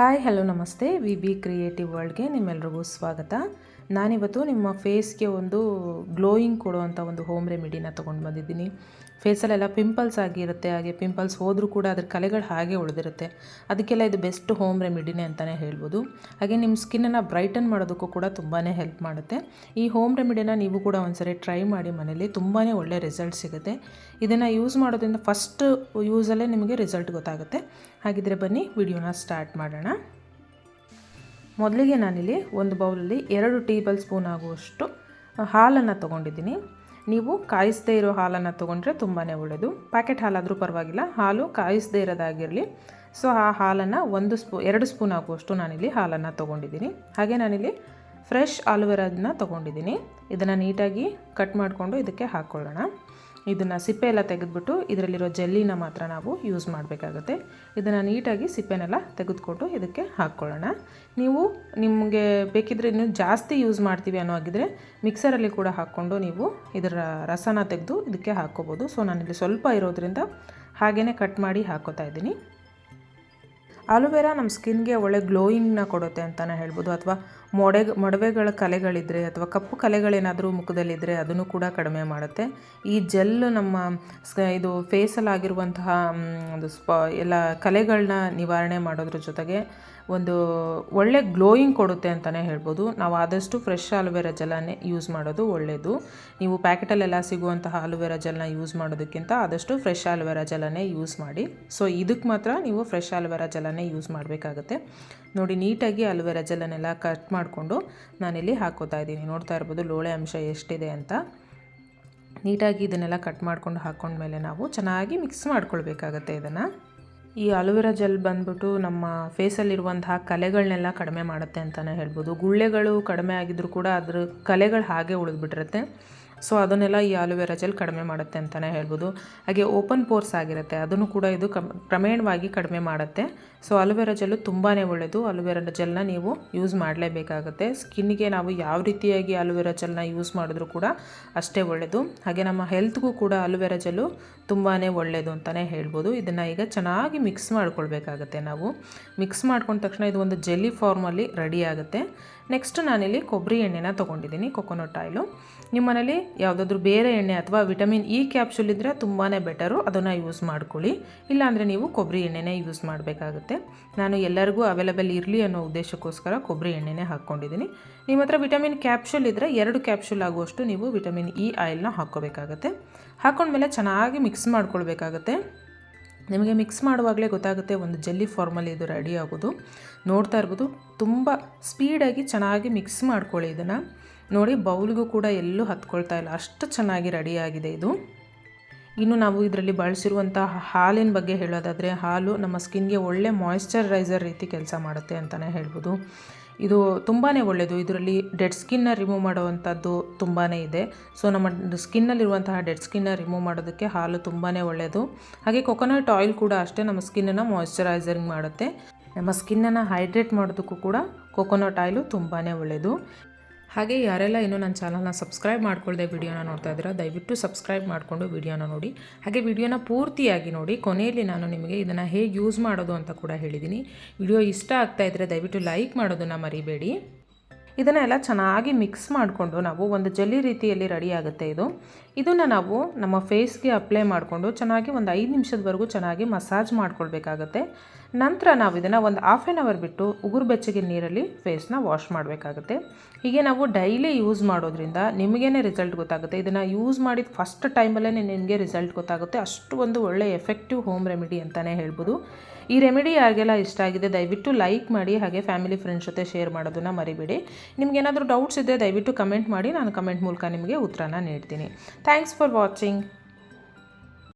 Hi hello ನಮಸ್ತೆ. V B creative ವರ್ಲ್ಡ್ಗೆ ನಿಮ್ಮೆಲ್ರಿಗೂ ಸ್ವಾಗತ. ನಾನಿವತ್ತು ನಿಮ್ಮ ಫೇಸ್ಗೆ ಒಂದು ಗ್ಲೋಯಿಂಗ್ ಕೊಡುವಂಥ ಒಂದು ಹೋಮ್ ರೆಮಿಡಿನ ತೊಗೊಂಡು ಬಂದಿದ್ದೀನಿ. ಫೇಸಲ್ಲೆಲ್ಲ ಪಿಂಪಲ್ಸ್ ಆಗಿರುತ್ತೆ, ಹಾಗೆ ಪಿಂಪಲ್ಸ್ ಹೋದರೂ ಕೂಡ ಅದ್ರ ಕಲೆಗಳು ಹಾಗೆ ಉಳಿದಿರುತ್ತೆ. ಅದಕ್ಕೆಲ್ಲ ಇದು ಬೆಸ್ಟ್ ಹೋಮ್ ರೆಮಿಡಿನೇ ಅಂತಲೇ ಹೇಳ್ಬೋದು. ಹಾಗೆ ನಿಮ್ಮ ಸ್ಕಿನ್ನನ್ನು ಬ್ರೈಟನ್ ಮಾಡೋದಕ್ಕೂ ಕೂಡ ತುಂಬಾ ಹೆಲ್ಪ್ ಮಾಡುತ್ತೆ. ಈ ಹೋಮ್ ರೆಮಿಡಿನ ನೀವು ಕೂಡ ಒಂದ್ಸರಿ ಟ್ರೈ ಮಾಡಿ ಮನೇಲಿ ತುಂಬಾ ಒಳ್ಳೆ ರಿಸಲ್ಟ್ ಸಿಗುತ್ತೆ. ಇದನ್ನು ಯೂಸ್ ಮಾಡೋದ್ರಿಂದ ಫಸ್ಟ್ ಯೂಸಲ್ಲೇ ನಿಮಗೆ ರಿಸಲ್ಟ್ ಗೊತ್ತಾಗುತ್ತೆ. ಹಾಗಿದ್ರೆ ಬನ್ನಿ, ವಿಡಿಯೋನ ಸ್ಟಾರ್ಟ್ ಮಾಡೋಣ. ಮೊದಲಿಗೆ ನಾನಿಲ್ಲಿ ಒಂದು ಬೌಲಲ್ಲಿ ಎರಡು ಟೇಬಲ್ ಸ್ಪೂನ್ ಆಗುವಷ್ಟು ಹಾಲನ್ನು ತೊಗೊಂಡಿದ್ದೀನಿ. ನೀವು ಕಾಯಿಸದೇ ಇರೋ ಹಾಲನ್ನು ತೊಗೊಂಡ್ರೆ ತುಂಬಾ ಒಳ್ಳೆಯದು ಪ್ಯಾಕೆಟ್ ಹಾಲಾದರೂ ಪರವಾಗಿಲ್ಲ, ಹಾಲು ಕಾಯಿಸದೇ ಇರೋದಾಗಿರಲಿ. ಸೊ, ಆ ಹಾಲನ್ನು ಒಂದು ಸ್ಪೂ, ಎರಡು ಸ್ಪೂನ್ ಆಗುವಷ್ಟು ನಾನಿಲ್ಲಿ ಹಾಲನ್ನು ತೊಗೊಂಡಿದ್ದೀನಿ. ಹಾಗೆ ನಾನಿಲ್ಲಿ ಫ್ರೆಶ್ ಆಲೂವೆರಾದನ್ನ ತೊಗೊಂಡಿದ್ದೀನಿ. ಇದನ್ನು ನೀಟಾಗಿ ಕಟ್ ಮಾಡಿಕೊಂಡು ಇದಕ್ಕೆ ಹಾಕ್ಕೊಳ್ಳೋಣ. ಇದನ್ನು ಸಿಪ್ಪೆ ಎಲ್ಲ ತೆಗೆದುಬಿಟ್ಟು ಇದರಲ್ಲಿರೋ ಜೆಲ್ಲಿನ ಮಾತ್ರ ನಾವು ಯೂಸ್ ಮಾಡಬೇಕಾಗುತ್ತೆ. ಇದನ್ನು ನೀಟಾಗಿ ಸಿಪ್ಪೆನೆಲ್ಲ ತೆಗೆದುಕೊಂಡು ಇದಕ್ಕೆ ಹಾಕ್ಕೊಳ್ಳೋಣ. ನೀವು ನಿಮಗೆ ಬೇಕಿದ್ರೆ ಇನ್ನೂ ಜಾಸ್ತಿ ಯೂಸ್ ಮಾಡ್ತೀವಿ ಅನ್ನೋ ಆಗಿದ್ರೆ ಮಿಕ್ಸರಲ್ಲಿ ಕೂಡ ಹಾಕ್ಕೊಂಡು ನೀವು ಇದರ ರಸನ ತೆಗೆದು ಇದಕ್ಕೆ ಹಾಕ್ಕೋಬೋದು. ಸೊ, ನಾನಿಲ್ಲಿ ಸ್ವಲ್ಪ ಇರೋದ್ರಿಂದ ಹಾಗೇ ಕಟ್ ಮಾಡಿ ಹಾಕೋತಾ ಇದ್ದೀನಿ. ಆಲೋವೆರಾ ನಮ್ಮ ಸ್ಕಿನ್ಗೆ ಒಳ್ಳೆ ಗ್ಲೋಯಿಂಗ್ನ ಕೊಡುತ್ತೆ ಅಂತಲೇ ಹೇಳ್ಬೋದು. ಅಥವಾ ಮೊಡೆ ಮೊಡವೆಗಳ ಕಲೆಗಳಿದ್ದರೆ ಅಥವಾ ಕಪ್ಪು ಕಲೆಗಳೇನಾದರೂ ಮುಖದಲ್ಲಿದ್ದರೆ ಅದನ್ನು ಕೂಡ ಕಡಿಮೆ ಮಾಡುತ್ತೆ. ಈ ಜೆಲ್ ನಮ್ಮ ಸ್, ಇದು ಫೇಸಲ್ಲಾಗಿರುವಂತಹ ಒಂದು ಸ್ಪ, ಎಲ್ಲ ಕಲೆಗಳನ್ನ ನಿವಾರಣೆ ಮಾಡೋದ್ರ ಜೊತೆಗೆ ಒಂದು ಒಳ್ಳೆ ಗ್ಲೋಯಿಂಗ್ ಕೊಡುತ್ತೆ ಅಂತಲೇ ಹೇಳ್ಬೋದು. ನಾವು ಆದಷ್ಟು ಫ್ರೆಶ್ ಆಲೋವೆರಾ ಜೆಲನ್ನೇ ಯೂಸ್ ಮಾಡೋದು ಒಳ್ಳೆಯದು ನೀವು ಪ್ಯಾಕೆಟಲ್ಲೆಲ್ಲ ಸಿಗುವಂತಹ ಆಲೋವೆರಾ ಜೆಲ್ನ ಯೂಸ್ ಮಾಡೋದಕ್ಕಿಂತ ಆದಷ್ಟು ಫ್ರೆಶ್ ಆಲೋವೆರಾ ಜೆಲನ್ನೇ ಯೂಸ್ ಮಾಡಿ. ಸೊ, ಇದಕ್ಕೆ ಮಾತ್ರ ನೀವು ಫ್ರೆಶ್ ಆಲೋವೆರಾ ಜೆಲನ್ನೇ ಯೂಸ್ ಮಾಡಬೇಕಾಗುತ್ತೆ. ನೋಡಿ, ನೀಟಾಗಿ ಅಲೋವೆರಾ ಜೆಲನ್ನೆಲ್ಲ ಕಟ್ ಮಾಡಿಕೊಂಡು ನಾನಿಲ್ಲಿ ಹಾಕೋತಾ ಇದ್ದೀನಿ. ನೋಡ್ತಾ ಇರ್ಬೋದು ಲೋಳೆ ಅಂಶ ಎಷ್ಟಿದೆ ಅಂತ. ನೀಟಾಗಿ ಇದನ್ನೆಲ್ಲ ಕಟ್ ಮಾಡ್ಕೊಂಡು ಹಾಕ್ಕೊಂಡ್ಮೇಲೆ ನಾವು ಚೆನ್ನಾಗಿ ಮಿಕ್ಸ್ ಮಾಡ್ಕೊಳ್ಬೇಕಾಗತ್ತೆ ಇದನ್ನು. ಈ ಅಲೋವೆರಾ ಜೆಲ್ ಬಂದ್ಬಿಟ್ಟು ನಮ್ಮ ಫೇಸಲ್ಲಿರುವಂತಹ ಕಲೆಗಳನ್ನೆಲ್ಲ ಕಡಿಮೆ ಮಾಡುತ್ತೆ ಅಂತಲೇ ಹೇಳ್ಬೋದು. ಗುಳ್ಳೆಗಳು ಕಡಿಮೆ ಆಗಿದ್ದರೂ ಕೂಡ ಅದ್ರ ಕಲೆಗಳು ಹಾಗೆ ಉಳಿದ್ಬಿಟ್ಟಿರುತ್ತೆ. ಸೊ ಅದನ್ನೆಲ್ಲ ಈ ಆಲೋವೆರಾ ಜೆಲ್ ಕಡಿಮೆ ಮಾಡುತ್ತೆ ಅಂತಲೇ ಹೇಳ್ಬೋದು. ಹಾಗೆ ಓಪನ್ ಪೋರ್ಸ್ ಆಗಿರುತ್ತೆ. ಅದನ್ನು ಕೂಡ ಇದು ಕ್ರಮೇಣವಾಗಿ ಕಡಿಮೆ ಮಾಡುತ್ತೆ. ಸೊ ಅಲೋವೆರಾ ಜೆಲ್ಲು ತುಂಬಾ ಒಳ್ಳೆಯದು ಅಲೋವೆರಾ ಜೆಲ್ನ ನೀವು ಯೂಸ್ ಮಾಡಲೇಬೇಕಾಗುತ್ತೆ. ಸ್ಕಿನ್ಗೆ ನಾವು ಯಾವ ರೀತಿಯಾಗಿ ಅಲೋವೆರಾ ಜೆಲ್ನ ಯೂಸ್ ಮಾಡಿದ್ರೂ ಕೂಡ ಅಷ್ಟೇ ಒಳ್ಳೆಯದು ಹಾಗೆ ನಮ್ಮ ಹೆಲ್ತ್ಗೂ ಕೂಡ ಅಲೋವೆರಾ ಜೆಲ್ಲು ತುಂಬಾ ಒಳ್ಳೆಯದು ಅಂತಲೇ ಹೇಳ್ಬೋದು. ಇದನ್ನು ಈಗ ಚೆನ್ನಾಗಿ ಮಿಕ್ಸ್ ಮಾಡ್ಕೊಳ್ಬೇಕಾಗತ್ತೆ ನಾವು. ಮಿಕ್ಸ್ ಮಾಡ್ಕೊಂಡ ತಕ್ಷಣ ಇದು ಒಂದು ಜೆಲ್ಲಿ ಫಾರ್ಮಲ್ಲಿ ರೆಡಿ ಆಗುತ್ತೆ. ನೆಕ್ಸ್ಟ್ ನಾನಿಲ್ಲಿ ಕೊಬ್ಬರಿ ಎಣ್ಣೆನ ತೊಗೊಂಡಿದ್ದೀನಿ, ಕೊಕೊನಟ್ ಆಯಿಲು. ನಿಮ್ಮ ಮನೇಲಿ ಯಾವುದಾದ್ರೂ ಬೇರೆ ಎಣ್ಣೆ ಅಥವಾ ವಿಟಮಿನ್ ಇ ಕ್ಯಾಪ್ಸುಲ್ ಇದ್ದರೆ ತುಂಬಾ ಬೆಟರು. ಅದನ್ನು ಯೂಸ್ ಮಾಡ್ಕೊಳ್ಳಿ. ಇಲ್ಲಾಂದರೆ ನೀವು ಕೊಬ್ಬರಿ ಎಣ್ಣೆನೇ ಯೂಸ್ ಮಾಡಬೇಕಾಗುತ್ತೆ. ನಾನು ಎಲ್ಲರಿಗೂ ಅವೈಲೇಬಲ್ ಇರಲಿ ಅನ್ನೋ ಉದ್ದೇಶಕ್ಕೋಸ್ಕರ ಕೊಬ್ಬರಿ ಎಣ್ಣೆನೇ ಹಾಕ್ಕೊಂಡಿದ್ದೀನಿ. ನಿಮ್ಮ ಹತ್ರ ವಿಟಮಿನ್ ಕ್ಯಾಪ್ಸುಲ್ ಇದ್ದರೆ ಎರಡು ಕ್ಯಾಪ್ಸುಲ್ ಆಗುವಷ್ಟು ನೀವು ವಿಟಮಿನ್ ಇ ಆಯಿಲ್ನ ಹಾಕ್ಕೋಬೇಕಾಗತ್ತೆ. ಹಾಕ್ಕೊಂಡ್ಮೇಲೆ ಚೆನ್ನಾಗಿ ಮಿಕ್ಸ್ ಮಾಡ್ಕೊಳ್ಬೇಕಾಗತ್ತೆ. ನಿಮಗೆ ಮಿಕ್ಸ್ ಮಾಡುವಾಗಲೇ ಗೊತ್ತಾಗುತ್ತೆ ಒಂದು ಜೆಲ್ಲಿ ಫಾರ್ಮಲ್ಲಿ ಇದು ರೆಡಿ ಆಗೋದು. ನೋಡ್ತಾ ಇರ್ಬೋದು, ತುಂಬ ಸ್ಪೀಡಾಗಿ ಚೆನ್ನಾಗಿ ಮಿಕ್ಸ್ ಮಾಡ್ಕೊಳ್ಳಿ ಇದನ್ನು. ನೋಡಿ, ಬೌಲ್ಗೂ ಕೂಡ ಎಲ್ಲೂ ಹತ್ಕೊಳ್ತಾ ಇಲ್ಲ. ಅಷ್ಟು ಚೆನ್ನಾಗಿ ರೆಡಿಯಾಗಿದೆ ಇದು. ಇನ್ನು ನಾವು ಇದರಲ್ಲಿ ಬಳಸಿರುವಂಥ ಹಾಲಿನ ಬಗ್ಗೆ ಹೇಳೋದಾದರೆ, ಹಾಲು ನಮ್ಮ ಸ್ಕಿನ್ಗೆ ಒಳ್ಳೆ ಮಾಯಿಶ್ಚರೈಸರ್ ರೀತಿ ಕೆಲಸ ಮಾಡುತ್ತೆ ಅಂತಲೇ ಹೇಳ್ಬೋದು. ಇದು ತುಂಬಾ ಒಳ್ಳೆಯದು ಇದರಲ್ಲಿ ಡೆಡ್ ಸ್ಕಿನ್ನ ರಿಮೂವ್ ಮಾಡುವಂಥದ್ದು ತುಂಬಾ ಇದೆ. ಸೊ ನಮ್ಮ ಸ್ಕಿನ್ನಲ್ಲಿರುವಂತಹ ಡೆಡ್ ಸ್ಕಿನ್ನ ರಿಮೂವ್ ಮಾಡೋದಕ್ಕೆ ಹಾಲು ತುಂಬಾ ಒಳ್ಳೆಯದು ಹಾಗೆ ಕೊಕೊನಟ್ ಆಯಿಲ್ ಕೂಡ ಅಷ್ಟೇ ನಮ್ಮ ಸ್ಕಿನ್ನನ್ನು ಮಾಯ್ಶ್ಚರೈಸರಿಂಗ್ ಮಾಡುತ್ತೆ. ನಮ್ಮ ಸ್ಕಿನ್ನನ್ನು ಹೈಡ್ರೇಟ್ ಮಾಡೋದಕ್ಕೂ ಕೂಡ ಕೊಕೊನಟ್ ಆಯಿಲು ತುಂಬಾ ಒಳ್ಳೆಯದು ಹಾಗೆ ಯಾರೆಲ್ಲ ಇನ್ನೂ ನನ್ನ ಚಾನಲ್ನ ಸಬ್ಸ್ಕ್ರೈಬ್ ಮಾಡ್ಕೊಳ್ಳದೆ ವಿಡಿಯೋನ ನೋಡ್ತಾ ಇದ್ದೀರಾ, ದಯವಿಟ್ಟು ಸಬ್ಸ್ಕ್ರೈಬ್ ಮಾಡಿಕೊಂಡು ವಿಡಿಯೋನ ನೋಡಿ. ಹಾಗೆ ವಿಡಿಯೋನ ಪೂರ್ತಿಯಾಗಿ ನೋಡಿ. ಕೊನೆಯಲ್ಲಿ ನಾನು ನಿಮಗೆ ಇದನ್ನು ಹೇಗೆ ಯೂಸ್ ಮಾಡೋದು ಅಂತ ಕೂಡ ಹೇಳಿದ್ದೀನಿ. ವಿಡಿಯೋ ಇಷ್ಟ ಆಗ್ತಾ ಇದ್ದರೆ ದಯವಿಟ್ಟು ಲೈಕ್ ಮಾಡೋದನ್ನು ಮರಿಬೇಡಿ. ಇದನ್ನೆಲ್ಲ ಚೆನ್ನಾಗಿ ಮಿಕ್ಸ್ ಮಾಡಿಕೊಂಡು ನಾವು ಒಂದು ಜಲ್ಲಿ ರೀತಿಯಲ್ಲಿ ರೆಡಿ ಆಗುತ್ತೆ ಇದು. ಇದನ್ನು ನಾವು ನಮ್ಮ ಫೇಸ್ಗೆ ಅಪ್ಲೈ ಮಾಡಿಕೊಂಡು ಚೆನ್ನಾಗಿ ಒಂದು ಐದು ನಿಮಿಷದವರೆಗೂ ಚೆನ್ನಾಗಿ ಮಸಾಜ್ ಮಾಡ್ಕೊಳ್ಬೇಕಾಗತ್ತೆ. ನಂತರ ನಾವು ಇದನ್ನು ಒಂದು ಹಾಫ್ ಆ್ಯನ್ ಅವರ್ ಬಿಟ್ಟು ಉಗುರು ಬೆಚ್ಚಗೆ ನೀರಲ್ಲಿ ಫೇಸ್ನ ವಾಶ್ ಮಾಡಬೇಕಾಗುತ್ತೆ. ಹೀಗೆ ನಾವು ಡೈಲಿ ಯೂಸ್ ಮಾಡೋದ್ರಿಂದ ನಿಮಗೇ ರಿಸಲ್ಟ್ ಗೊತ್ತಾಗುತ್ತೆ. ಇದನ್ನು ಯೂಸ್ ಮಾಡಿದ ಫಸ್ಟ್ ಟೈಮಲ್ಲೇ ನಿಮಗೆ ರಿಸಲ್ಟ್ ಗೊತ್ತಾಗುತ್ತೆ. ಅಷ್ಟು ಒಂದು ಒಳ್ಳೆಯ ಎಫೆಕ್ಟಿವ್ ಹೋಮ್ ರೆಮಿಡಿ ಅಂತಲೇ ಹೇಳ್ಬೋದು. ಈ ರೆಮಿಡಿ ಯಾರಿಗೆಲ್ಲ ಇಷ್ಟ ಆಗಿದೆ, ದಯವಿಟ್ಟು ಲೈಕ್ ಮಾಡಿ, ಹಾಗೆ ಫ್ಯಾಮಿಲಿ ಫ್ರೆಂಡ್ಸ್ ಜೊತೆ ಶೇರ್ ಮಾಡೋದನ್ನು ಮರಿಬೇಡಿ. ನಿಮಗೇನಾದರೂ ಡೌಟ್ಸ್ ಇದ್ದರೆ ದಯವಿಟ್ಟು ಕಮೆಂಟ್ ಮಾಡಿ, ನಾನು ಕಮೆಂಟ್ ಮೂಲಕ ನಿಮಗೆ ಉತ್ತರನ ನೀಡ್ತೀನಿ. Thanks for watching